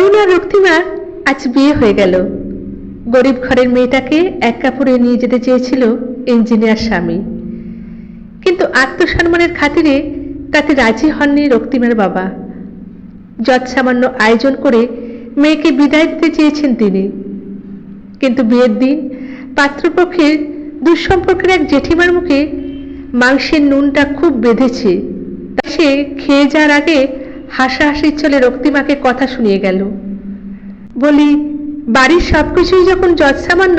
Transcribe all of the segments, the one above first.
আর রক্তিমার আজ বিয়ে হয়ে গেল। গরিব ঘরের মেয়েটাকে এক কাপড়ে নিয়ে যেতে চেয়েছিল ইঞ্জিনিয়ার স্বামী। কিন্তু আত্মসম্মানের খাতিরে তাতে রাজি হননি রক্তিমার বাবা। যৎসামান্য আয়োজন করে মেয়েকে বিদায় দিতে চেয়েছেন তিনি। কিন্তু বিয়ের দিন পাত্রপক্ষের দুঃসম্পর্কের এক জেঠিমার মুখে মাংসের নুনটা খুব বেঁধেছে। সে খেয়ে যাওয়ার আগে হাসাহাসির চলে রক্তিমাকে কথা শুনিয়ে গেল। বলি, বাড়ির সব কিছুই যখন যৎসামান্য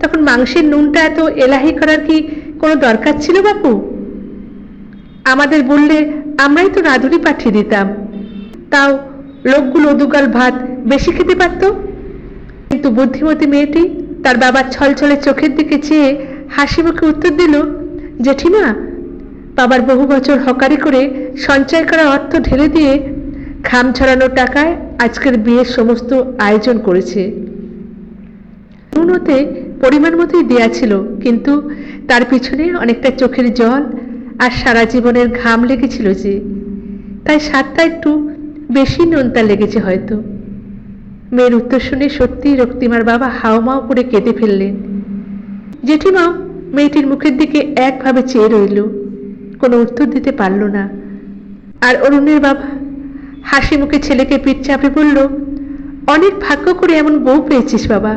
তখন মাংসের নুনটা এত এলাহি করার কি কোনো দরকার ছিল বাপু? আমাদের বললে আমরাই তো রাঁধুনি পাঠিয়ে দিতাম। তাও লোকগুলো দুগাল ভাত বেশি খেতে পারত? কিন্তু বুদ্ধিমতী মেয়েটি তার বাবার ছলছলে চোখের দিকে চেয়ে হাসি মুখে উত্তর দিল, জেঠিমা, বাবার বহু বছর হকারি করে সঞ্চয় করা অর্থ ঢেলে দিয়ে খাম ছড়ানো টাকায় আজকের বিয়ের সমস্ত আয়োজন করেছে। নুনতে পরিমাণ মতোই দেয়া ছিল, কিন্তু তার পিছনে অনেকটা চোখের জল আর সারা জীবনের ঘাম লেগেছিল যে, তাই স্বাদটা একটু বেশি নোনতা লেগেছে হয়তো। মেয়ের উত্তর শুনে সত্যি রক্তিমার বাবা হাওমাও করে কেঁদে ফেললেন। জেঠিমাও মেয়েটির মুখের দিকে একভাবে চেয়ে রইল, কোনো উত্তর দিতে পারল না। আর অরুণের বাবা হাসি মুখে ছেলেকে পিঠ চাপে বলল, অনেক ভাগ্য করে এমন বউ পেয়েছিস বাবা।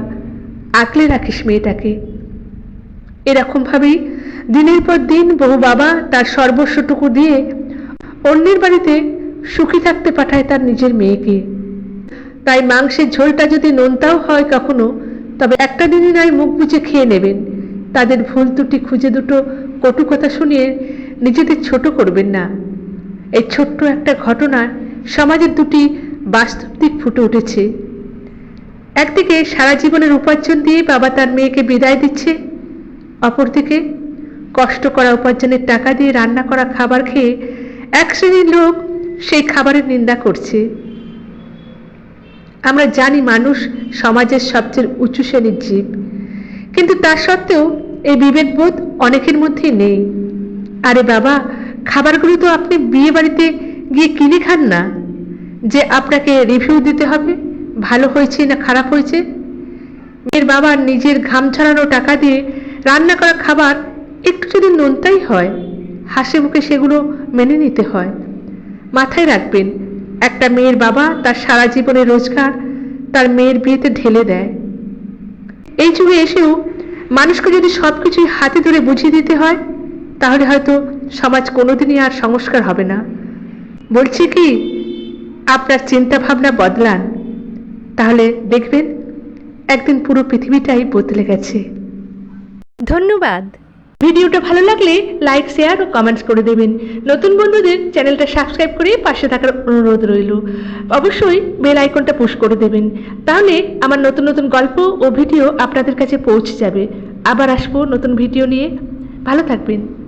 আঁকলে রাখিস মেয়েটাকে। এরকম ভাবেই দিনের পর দিন বহু বাবা তার সর্বস্বটুকু দিয়ে অন্যের বাড়িতে সুখী থাকতে পাঠায় তার নিজের মেয়েকে। তাই মাংসের ঝোলটা যদি নোনতাও হয় কখনো, তবে একটা দিনই নয় মুখ বুঝে খেয়ে নেবেন। তাদের ভুল ত্রুটি খুঁজে দুটো কটু কথা শুনিয়ে নিজেদের ছোট করবেন না। এই ছোট্ট একটা ঘটনা সমাজের দুটি বাস্তব দিক ফুটে উঠেছে। একদিকে সারা জীবনের উপার্জন দিয়ে বাবা তার মেয়েকে বিদায় দিচ্ছে, অপরদিকে কষ্ট করা উপার্জনের টাকা দিয়ে রান্না করা খাবার খেয়ে এক শ্রেণির লোক সেই খাবারের নিন্দা করছে। আমরা জানি মানুষ সমাজের সবচেয়ে উঁচু শ্রেণির জীব, কিন্তু তা সত্ত্বেও এই বিবেকবোধ অনেকের মধ্যেই নেই। আরে বাবা, খাবারগুলো তো আপনি বিয়ে বাড়িতে গিয়ে কিনে খান না? যে আপনাকে রিভিউ দিতে হবে, ভালো হয়েছে না খারাপ হয়েছে? মেয়ের বাবা নিজের ঘাম ছড়ানো টাকা দিয়ে রান্না করা খাবার একটু যদি নোনতাই হয়, হাসি মুখে সেগুলো মেনে নিতে হয়। মাথায় রাখবেন, একটা মেয়ের বাবা তার সারা জীবনের রোজগার তার মেয়ের বিয়েতে ঢেলে দেয়। এই যুগে এসেও মানুষকে যদি সব কিছুই হাতে ধরে বুঝিয়ে দিতে হয়, তাহলে হয়তো সমাজ কোনোদিনই আর সংস্কার হবে না। বলছি কি আপনার চিন্তা ভাবনা বদলান। তাহলে দেখবেন একদিন পুরো পৃথিবীটাই বদলে গেছে। ধন্যবাদ। ভিডিওটা ভালো লাগলে লাইক শেয়ার ও কমেন্টস করে দেবেন। নতুন বন্ধুদের চ্যানেলটা সাবস্ক্রাইব করে পাশে থাকার অনুরোধ রইল। অবশ্যই বেল আইকনটা পুশ করে দেবেন। তাহলে আমার নতুন নতুন গল্প ও ভিডিও আপনাদের কাছে পৌঁছে যাবে। আবার আসব নতুন ভিডিও নিয়ে। ভালো থাকবেন।